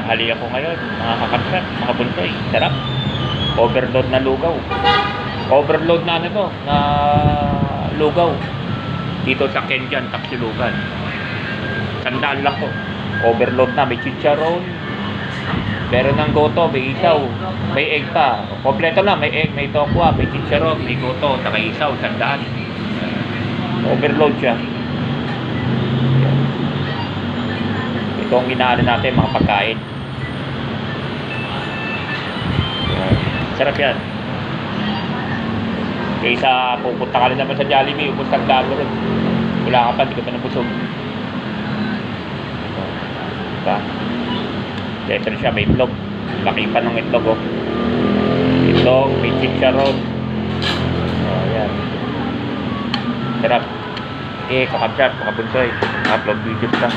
tanghali ako ngayon, mga kakapsat, mga bunsoy. Sarap. Overload na lugaw. Overload na ano to, na lugaw. Dito sa Kenjan, Tapsilugan. Sandaan lang to. Overload na, may chicharon. Meron ng goto, may isaw. May egg pa. Kompleto na, may egg, may tokwa, may chicharon, may goto, saka isaw, sandaan. Overload siya. Ito ang inaano natin, mga pagkain. Sarap yan. Kaysa pupunta ka rin naman sa Jollibee, ubus ang dami rin. Wala ka pa, hindi ka pa nabusog. Diba? Ito na siya, may itlog. Laki pa ng itlog, oh. Itlog, may chicharon. Oh, yan. Sarap. Eh, kakabsat, kakabunsoy. Upload videos lang.